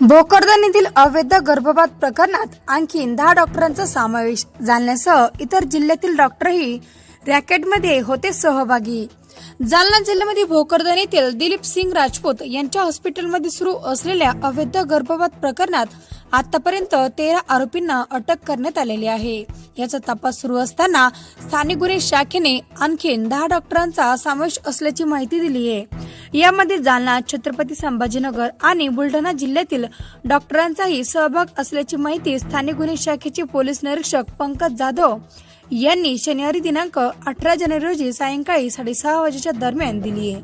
भोकरदन येथील अवैध गर्भपात प्रकरणात आणखी दहा डॉक्टरांचा समावेश. जालन्यासह इतर जिल्ह्यातील डॉक्टरही रॅकेटमध्ये होते सहभागी. जालना जिल्ह्यामध्ये भोकरदन येथील दिलीप सिंग राजपूत यांच्या हॉस्पिटलमध्ये सुरू असलेल्या अवैध गर्भपात प्रकरणात आतापर्यंत तेरा आरोपींना अटक करण्यात आलेली आहे. याचा तपास सुरू असताना स्थानिक गुन्हे शाखेने आणखी दहा डॉक्टरांचा समावेश असल्याची माहिती दिली आहे यामध्ये जालना छत्रपती संभाजीनगर आणि बुलढाणा जिल्ह्यातील डॉक्टरांचाही सहभाग असल्याची माहिती स्थानिक गुन्हे शाखेचे पोलीस निरीक्षक पंकज जाधव यांनी शनिवारी दिनांक अठरा जानेवारी रोजी सायंकाळी साडेसहा वाजेच्या दरम्यान दिली आहे.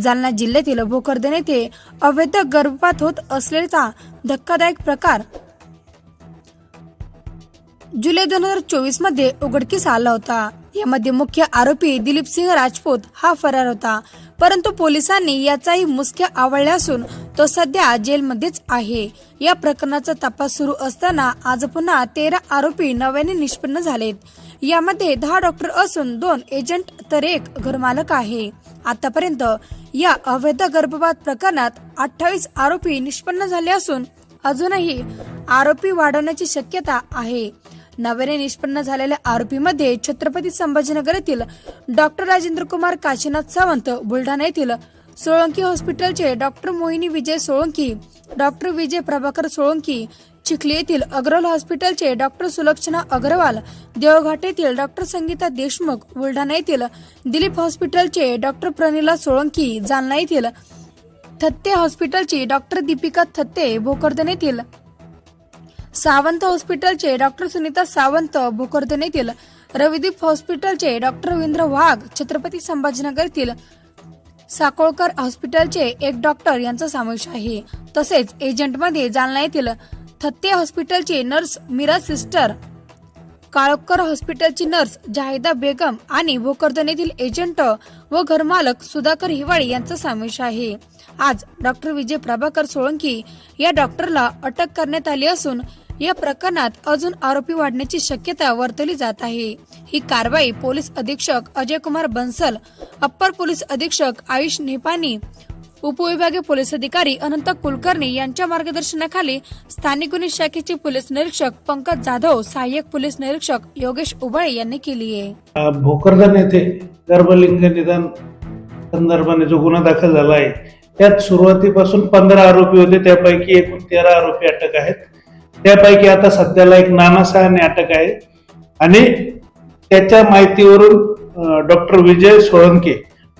जालना जिल्ह्यातील भोकरदन येथे अवैध गर्भपात होत असल्याचा धक्कादायक प्रकार जुलै दोन हजार चोवीसमध्ये उघडकीस आला होता. यामध्ये मुख्य आरोपी दिलीप सिंह राजपूत हा फरार होता. परंतु पोलिसांनी याचाही मुसक्या आवळल्या असून तो सध्या जेलमध्येच आहे. या प्रकरणाचा तपास सुरू असताना आज पुन्हा तेरा आरोपी नव्याने निष्पन्न झालेत. यामध्ये दहा डॉक्टर असून दोन एजंट तर एक घरमालक आहे. आतापर्यंत या अवैध गर्भपात प्रकरणात अठ्ठावीस आरोपी निष्पन्न झाले असून अजूनही आरोपी वाढवण्याची शक्यता आहे. नव्याने निष्पन्न झालेल्या आरोपीमध्ये छत्रपती संभाजीनगर येथील डॉक्टर राजेंद्र कुमार काशीनाथ सावंत बुलढाणा येथील सोळंकी हॉस्पिटलचे डॉक्टर मोहिनी विजय सोळंकी डॉक्टर विजय प्रभाकर सोळंकी चिखली येथील अग्रवाल हॉस्पिटलचे डॉक्टर सुलक्षणा अग्रवाल देवघाट येथील डॉक्टर संगीता देशमुख बुलढाणा येथील दिलीप हॉस्पिटलचे डॉक्टर प्रणिला सोळंकी जालना येथील थत्ते हॉस्पिटलची डॉक्टर दीपिका थत्ते भोकरदन येथील सावंत हॉस्पिटलचे डॉक्टर सुनीता सावंत भोकरदन येथील रविदीप हॉस्पिटलचे डॉक्टर रवींद्र वाघ छत्रपती संभाजीनगर येथील साकोळकर हॉस्पिटलचे एक डॉक्टर यांचा समावेश आहे. तसेच एजंटमध्ये जालना येथील थत्ते हॉस्पिटलचे नर्स मीरा सिस्टर काळकर हॉस्पिटलची नर्स जाहिदा बेगम आणि भोकरदन येथील एजंट व घरमालक सुधाकर हिवाळी यांचा समावेश आहे. आज डॉक्टर विजय प्रभाकर सोळंकी या डॉक्टरला अटक करण्यात आली असून या प्रकरणात अजून आरोपी वाढण्याची शक्यता वर्तवली जात आहे. ही कारवाई पोलीस अधीक्षक अजय कुमार बन्सल अप्पर पोलीस अधीक्षक आयुष नेपानी उपविभागीय पोलीस अधिकारी अनंत कुलकर्णी यांच्या मार्गदर्शनाखाली स्थानिक गुन्हे शाखेचे पोलीस निरीक्षक पंकज जाधव सहाय्यक पोलीस निरीक्षक योगेश उबाळे यांनी केली आहे. भोकरदन येथे गर्भलिंग निदान संदर्भाने जो गुन्हा दाखल झाला आहे त्यात सुरुवातीपासून पंधरा आरोपी होते त्यापैकी एकूण तेरा आरोपी अटक आहेत. त्यापैकी आता सध्याला एक नाना अटक आहे. आणि त्याच्या माहितीवरून डॉक्टर विजय सोळंके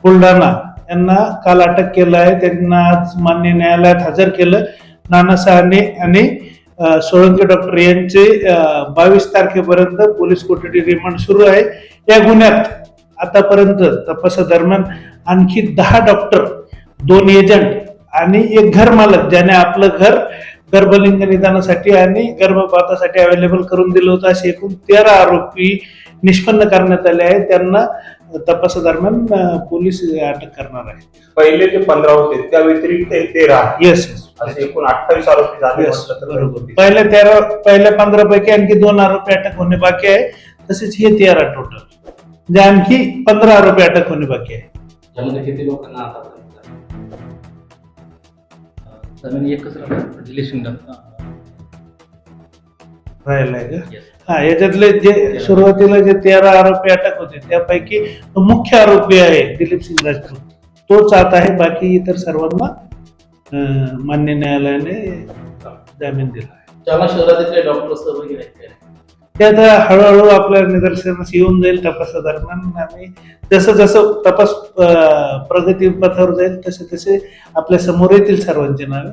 बुलढाणा यांना काल अटक केलं आहे. त्यांना आज मान्य न्यायालयात हजर केलं. नाना आणि सोळंके डॉक्टर यांचे बावीस तारखेपर्यंत पोलीस कोठडी रिमांड सुरू आहे. या गुन्ह्यात आतापर्यंत तपासादरम्यान आणखी दहा डॉक्टर दोन एजंट आणि एक घर मालक ज्याने आपलं घर गर्भलिंग निदानासाठी आणि गर्भपातासाठी अवेलेबल करून दिलं होतं असे एकूण तेरा आरोपी निष्पन्न करण्यात आले आहेत. त्यांना तपासादरम्यान पोलीस अटक करणार आहेत. पहिले ते पंधरा होते त्या व्यतिरिक्त हे तेरा येस असे एकूण अठ्ठावीस आरोपी झाले म्हटलं तर बरोबर. पहिल्या तेरा पहिल्या पंधरा पैकी आणखी दोन आरोपी अटक होणे बाकी आहे. तसेच हे तेरा टोटल म्हणजे आणखी पंधरा आरोपी अटक होणे बाकी आहे. त्यामध्ये किती लोकांना जमीन एकच राहणार रिलेशन राहिलाय का? हा याच्यातले जे सुरुवातीला जे तेरा आरोपी अटक होते त्यापैकी तो मुख्य आरोपी आहे दिलीप सिंग राजपूत. तोच आता आहे बाकी इतर सर्वांना अं, मान्य न्यायालयाने जामीन दिला आहे. जालना शहरातील डॉक्टर काय? ते आता हळूहळू आपल्या निदर्शनास येऊन जाईल तपासादरम्यान आणि जसं जसं तपास प्रगती पथावर जाईल तसे तसे आपल्यासमोर येतील सर्वांचे नावे.